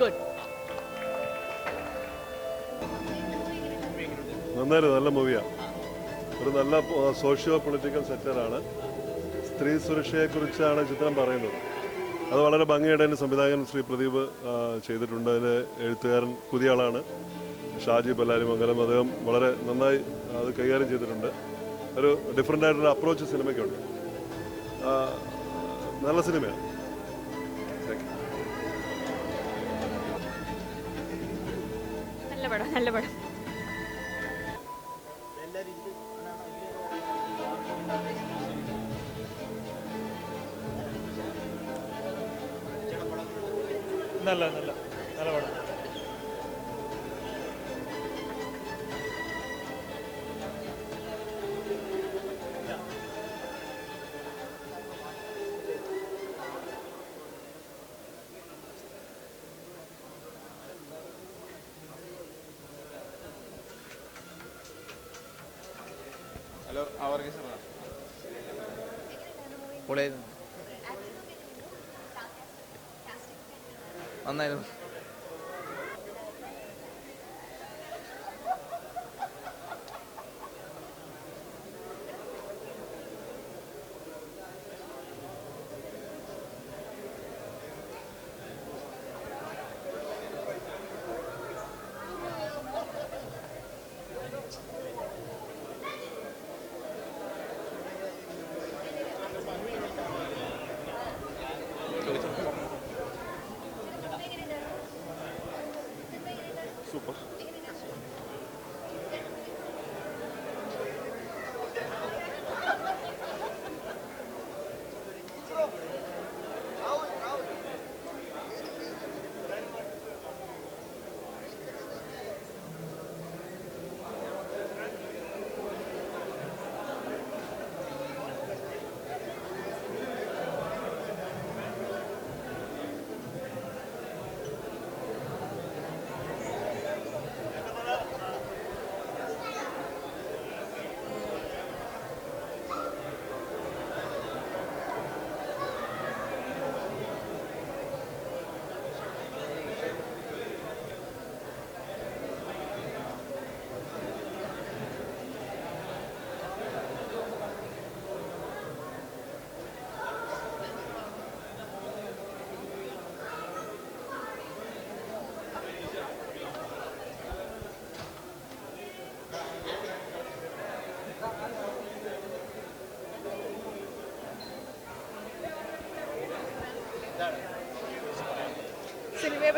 Good നന്നായിരുന്നു നല്ല മൂവിയാ. ഒരു നല്ല സോഷ്യോ പൊളിറ്റിക്കൽ സെക്ടറാണ് സ്ത്രീ സുരക്ഷയെക്കുറിച്ചാണ് ചിത്രം പറയുന്നത്. അത് വളരെ ഭംഗിയായിട്ട് അതിന്റെ സംവിധായകൻ ശ്രീ പ്രദീപ് ചെയ്തിട്ടുണ്ട്. അതിന് എഴുത്തുകാരൻ പുതിയ ആളാണ്. ഷാജി ബല്ലാരിമംഗലം അദ്ദേഹം വളരെ നന്നായി അത് കൈകാര്യം ചെയ്തിട്ടുണ്ട്. ഒരു ഡിഫറെന്റ് ആയിട്ടുള്ള അപ്രോച്ച് സിനിമയ്ക്കുണ്ട് നല്ല സിനിമയാണ് പടം നല്ല പടം. നല്ല നല്ല നല്ല പടം. നന്നായിരുന്നു.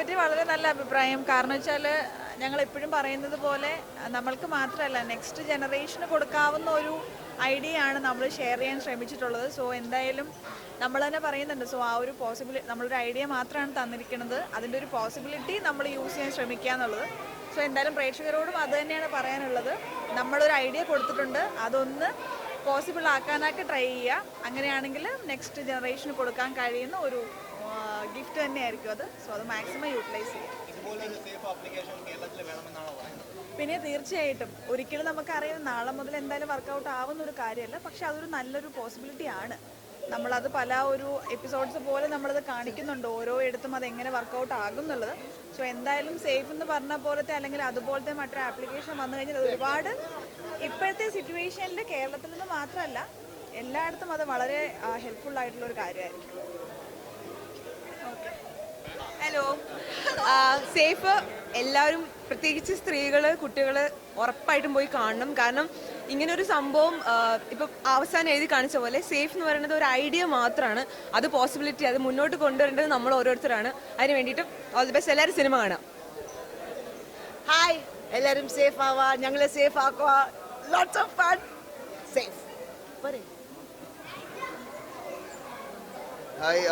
പറ്റി വളരെ നല്ല അഭിപ്രായം. കാരണം വെച്ചാൽ ഞങ്ങൾ എപ്പോഴും പറയുന്നത് പോലെ നമ്മൾക്ക് മാത്രമല്ല നെക്സ്റ്റ് ജനറേഷന് കൊടുക്കാവുന്ന ഒരു ഐഡിയ ആണ് നമ്മൾ ഷെയർ ചെയ്യാൻ ശ്രമിച്ചിട്ടുള്ളത്. സോ എന്തായാലും നമ്മൾ തന്നെ പറയുന്നുണ്ട്. സോ ആ ഒരു പോസിബിലിറ്റി നമ്മളൊരു ഐഡിയ മാത്രമാണ് തന്നിരിക്കുന്നത്. അതിന്റെ ഒരു പോസിബിലിറ്റി നമ്മൾ യൂസ് ചെയ്യാൻ ശ്രമിക്കുക എന്നുള്ളത്. സോ എന്തായാലും പ്രേക്ഷകരോടും അത് തന്നെയാണ് പറയാനുള്ളത്. നമ്മളൊരു ഐഡിയ കൊടുത്തിട്ടുണ്ട്. അതൊന്ന് പോസിബിൾ ആക്കാനൊക്കെ ട്രൈ ചെയ്യുക. അങ്ങനെയാണെങ്കിൽ നെക്സ്റ്റ് ജനറേഷന് കൊടുക്കാൻ കഴിയുന്ന ഒരു ഗിഫ്റ്റ് തന്നെയായിരിക്കും അത്. സോ അത് മാക്സിമം യൂട്ടിലൈസ് ചെയ്യാം. പിന്നെ തീർച്ചയായിട്ടും ഒരിക്കലും നമുക്കറിയാം നാളെ മുതൽ എന്തായാലും വർക്കൗട്ട് ആവുന്ന ഒരു കാര്യമല്ല. പക്ഷെ അതൊരു നല്ലൊരു പോസിബിലിറ്റി ആണ്. നമ്മളത് പല ഒരു എപ്പിസോഡ്സ് പോലെ നമ്മളത് കാണിക്കുന്നുണ്ട്. ഓരോ ഇടത്തും അത് എങ്ങനെ വർക്കൗട്ട് ആകും എന്നുള്ളത്. സോ എന്തായാലും സേഫ് എന്ന് പറഞ്ഞ പോലത്തെ അല്ലെങ്കിൽ അതുപോലത്തെ മറ്റൊരു ആപ്ലിക്കേഷൻ വന്നു കഴിഞ്ഞാൽ അത് ഒരുപാട് ഇപ്പോഴത്തെ സിറ്റുവേഷനിൽ കേരളത്തിൽ നിന്ന് മാത്രമല്ല എല്ലായിടത്തും അത് വളരെ ഹെൽപ്ഫുൾ ആയിട്ടുള്ള ഒരു കാര്യമായിരിക്കും. ഹലോ. സേഫ് എല്ലാവരും പ്രത്യേകിച്ച് സ്ത്രീകൾ കുട്ടികൾ ഉറപ്പായിട്ടും പോയി കാണണം. കാരണം ഇങ്ങനെ ഒരു സംഭവം ഇപ്പം അവസാനം എഴുതി കാണിച്ച പോലെ സേഫ് എന്ന് പറയുന്നത് ഒരു ഐഡിയ മാത്രമാണ് അത് പോസിബിലിറ്റി അത് മുന്നോട്ട് കൊണ്ടുവരേണ്ടത് നമ്മൾ ഓരോരുത്തരാണ്. അതിന് വേണ്ടിയിട്ട് ഓൾ ദി ബെസ്റ്റ് എല്ലാവരും സിനിമ കാണാം. ഹായ് എല്ലാവരും സേഫ് ആവാ. ഞങ്ങളെ സേഫ് ആക്കുക. Lots of fun safe hi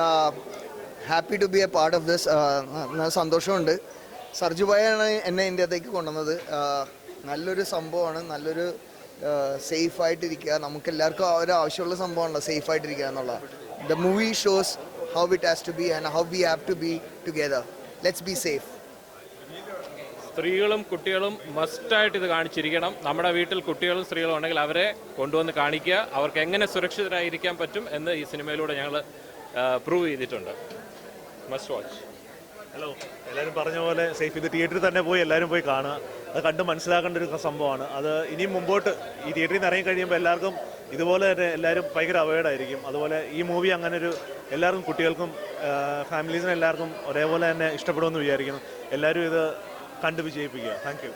happy to be a part of this. സന്തോഷമുണ്ട്. സർജു ഭായാണ് എന്നെ ഇന്ത്യത്തേക്ക് കൊണ്ടുവന്നത്. നല്ലൊരു സംഭവമാണ്. നല്ലൊരു സേഫ് ആയിട്ടിരിക്കുക നമുക്ക് എല്ലാവർക്കും ഒരു ആവശ്യമുള്ള സംഭവമാണല്ലോ സേഫ് ആയിട്ടിരിക്കുക എന്നുള്ള the movie shows how it has to be and how we have to be together let's be safe സ്ത്രീകളും കുട്ടികളും മസ്റ്റായിട്ട് ഇത് കാണിച്ചിരിക്കണം. നമ്മുടെ വീട്ടിൽ കുട്ടികളും സ്ത്രീകളും ഉണ്ടെങ്കിൽ അവരെ കൊണ്ടുവന്ന് കാണിക്കുക. അവർക്ക് എങ്ങനെ സുരക്ഷിതരായിരിക്കാൻ പറ്റും എന്ന് ഈ സിനിമയിലൂടെ ഞങ്ങൾ പ്രൂവ് ചെയ്തിട്ടുണ്ട്. മസ്റ്റ് വാച്ച് ഹലോ എല്ലാവരും പറഞ്ഞ പോലെ സേഫ് ഇത് തിയേറ്ററിൽ തന്നെ പോയി എല്ലാവരും പോയി കാണുക. അത് കണ്ട് മനസ്സിലാക്കേണ്ട ഒരു സംഭവമാണ്. അത് ഇനിയും മുമ്പോട്ട് ഈ തിയേറ്ററിൽ നിന്ന് ഇറങ്ങി കഴിയുമ്പോൾ എല്ലാവർക്കും ഇതുപോലെ തന്നെ എല്ലാവരും ഭയങ്കര അവയർഡായിരിക്കും അതുപോലെ ഈ മൂവി അങ്ങനെ ഒരു എല്ലാവർക്കും കുട്ടികൾക്കും ഫാമിലീസിനും എല്ലാവർക്കും ഒരേപോലെ തന്നെ ഇഷ്ടപ്പെടുമെന്ന് വിചാരിക്കുന്നു. എല്ലാവരും ഇത് കണ്ട് വിജയിപ്പിക്കുക. Thank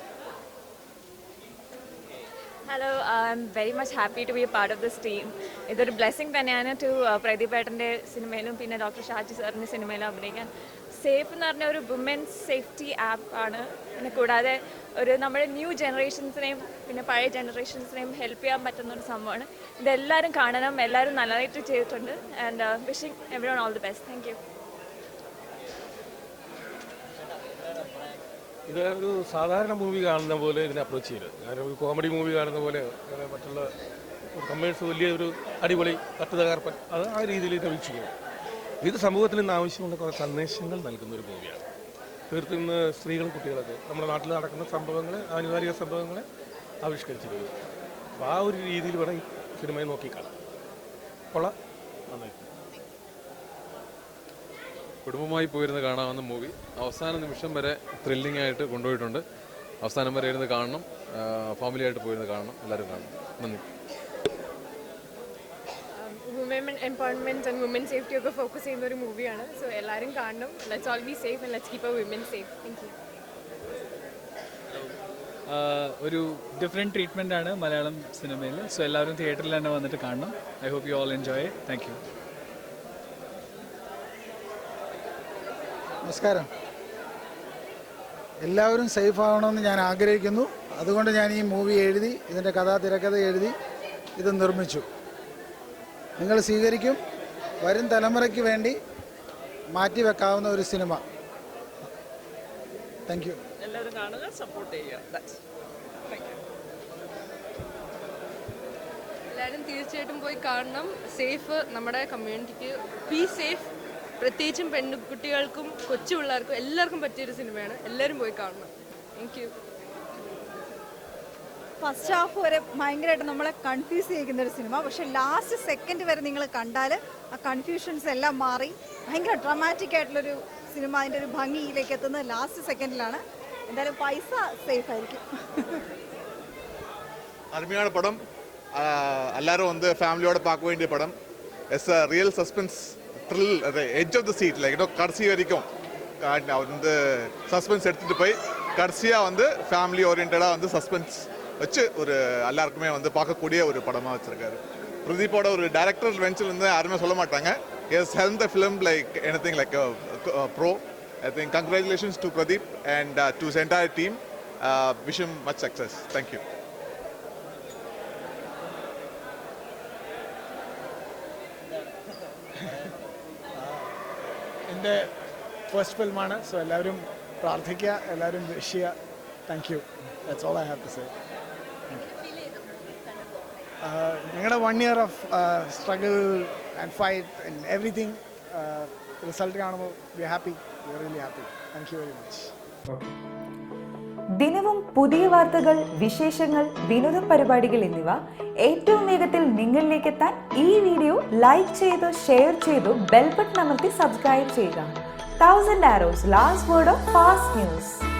hello I am very much happy to be part of this team ഇതൊരു ബ്ലെസ്സിങ് തന്നെയാണ് ടു പ്രദീപ് ഏട്ടന്റെ സിനിമയിലും പിന്നെ ഡോക്ടർ ഷാജി സാറിന്റെ സിനിമയിലും അഭിനയിക്കാൻ. സേഫ് എന്ന് പറഞ്ഞ ഒരു വുമൻസ് സേഫ്റ്റി ആപ്പ് ആണ്. പിന്നെ കൂടാതെ ഒരു നമ്മുടെ ന്യൂ ജനറേഷൻസിനെയും പിന്നെ പഴയ ജനറേഷൻസിനെയും ഹെൽപ്പ് ചെയ്യാൻ പറ്റുന്ന ഒരു സംഭവമാണ്. ഇതെല്ലാവരും കാണണം. എല്ലാവരും നല്ലതായിട്ട് ചെയ്തിട്ടുണ്ട്. And wishing every all the best thank you ഇത് ഒരു സാധാരണ മൂവി കാണുന്ന പോലെ ഇതിനെ അപ്രോച്ച് ചെയ്യരുത്. കാരണം ഒരു കോമഡി മൂവി കാണുന്ന പോലെ മറ്റുള്ള കമേഴ്സ് വലിയ ഒരു അടിപൊളി തട്ട് തകർപ്പൻ അത് ആ രീതിയിൽ ഇതിനെ വീക്ഷിക്കണം ഇത് സമൂഹത്തിൽ നിന്ന് ആവശ്യമുള്ള കുറേ സന്ദേശങ്ങൾ നൽകുന്ന ഒരു മൂവിയാണ് തീർത്തും ഇന്ന് സ്ത്രീകളും കുട്ടികളൊക്കെ നമ്മുടെ നാട്ടിൽ നടക്കുന്ന സംഭവങ്ങളെ ആനുകാലിക സംഭവങ്ങളെ ആവിഷ്കരിച്ചിരിക്കുന്നു. അപ്പോൾ ആ ഒരു രീതിയിൽ വേണം സിനിമയെ നോക്കിക്കാണാം കൊള്ളാം. നന്നായി. കുടുംബമായി പോയിരുന്ന് കാണാവുന്ന മൂവി. അവസാന നിമിഷം വരെ ത്രില്ലിംഗ് ആയിട്ട് കൊണ്ടുപോയിട്ടുണ്ട്. അവസാനം വരെ ഇരുന്ന് കാണണം. ഫാമിലി ആയിട്ട് പോയിരുന്ന് കാണണം. എല്ലാവരും കാണണം. നന്ദി. Woman empowerment and woman safety ഒക്കെ ഫോക്കസ് ചെയ്യുന്ന ഒരു മൂവിയാണ്. സോ എല്ലാവരും കാണണം. Let's all be safe and let's keep a women safe thank you ഒരു ഡിഫറെന്റ് ട്രീറ്റ്മെന്റ് ആണ് മലയാളം സിനിമയിൽ സോ എല്ലാവരും തിയേറ്ററിൽ തന്നെ വന്നിട്ട് കാണണം. I hope you all enjoy thank you നമസ്കാരം. എല്ലാവരും സേഫ് ആവണമെന്ന് ഞാൻ ആഗ്രഹിക്കുന്നു. അതുകൊണ്ട് ഞാൻ ഈ മൂവി എഴുതി ഇതിന്റെ കഥാ തിരക്കഥ എഴുതി ഇത് നിർമ്മിച്ചു. നിങ്ങൾ സ്വീകരിക്കും. വരും തലമുറയ്ക്ക് വേണ്ടി മാറ്റിവെക്കാവുന്ന ഒരു സിനിമ. താങ്ക് യു എല്ലാവരും കാണുക സപ്പോർട്ട് ചെയ്യുക. എല്ലാവരും തീർച്ചയായിട്ടും പോയി കാണണം. സേഫ് നമ്മുടെ കമ്മ്യൂണിറ്റിക്ക് ബി സേഫ് പ്രത്യേകിച്ചും പെൺകുട്ടികൾക്കും കൊച്ചു പിള്ളേർക്കും എല്ലാവർക്കും പറ്റിയൊരു സിനിമയാണ് എല്ലാവരും പോയി കാണണം താങ്ക് യു ഫസ്റ്റ് ഹാഫ് വരെ ഭയങ്കരമായിട്ട് നമ്മളെ കൺഫ്യൂസ് ചെയ്യിക്കുന്ന ഒരു സിനിമ പക്ഷെ ലാസ്റ്റ് സെക്കൻഡ് വരെ നിങ്ങൾ കണ്ടാൽ ആ കൺഫ്യൂഷൻസ് എല്ലാം മാറി ഭയങ്കര ഡ്രമാറ്റിക് ആയിട്ടുള്ളൊരു സിനിമ അതിൻ്റെ ഒരു ഭംഗിയിലേക്ക് എത്തുന്നത് ലാസ്റ്റ് സെക്കൻഡിലാണ് എന്തായാലും പൈസ സേഫ് ആയിരിക്കും அருமையான படம் எல்லாரும் வந்து ஃபேமிலியோட பார்க்க வேண்டிய படம் எஸ் அ ரியல் சஸ்பென்ஸ் ட்ரில் அது edge of the seat like இன்னும் கடைசி வரைக்கும் அவர் வந்து சஸ்பென்ஸ் எடுத்துகிட்டு போய் கடைசியாக வந்து ஃபேமிலி ஓரியன்டாக வந்து சஸ்பென்ஸ் வச்சு ஒரு எல்லாருக்குமே வந்து பார்க்கக்கூடிய ஒரு படமாக வச்சுருக்காரு பிரதீப்போட ஒரு டேரெக்டர் வெஞ்சர் வந்து யாருமே சொல்ல மாட்டாங்க. Yes health the film like anything like bro I think congratulations to Pradeep and to entire team wish much success thank you എന്റെ ഫസ്റ്റ് ഫിലിമാണ് സോ എല്ലാവരും പ്രാർത്ഥിക്കുക എല്ലാവരും wish thank you that's all I have to say ഞങ്ങളുടെ one year of struggle and fight and everything result കാണുമ്പോൾ we happy we really happy thank you very much ദിനവും പുതിയ വാർത്തകൾ വിശേഷങ്ങൾ വിനോദ പരിപാടികൾ എന്നിവ ഏറ്റവും വേഗത്തിൽ നിങ്ങളിലേക്ക് എത്താൻ ഈ വീഡിയോ ലൈക്ക് ചെയ്ത് ഷെയർ ചെയ്തു ബെൽബട്ടൺ അമർത്തി സബ്സ്ക്രൈബ് ചെയ്യുക. Thousand arrows last word of fast news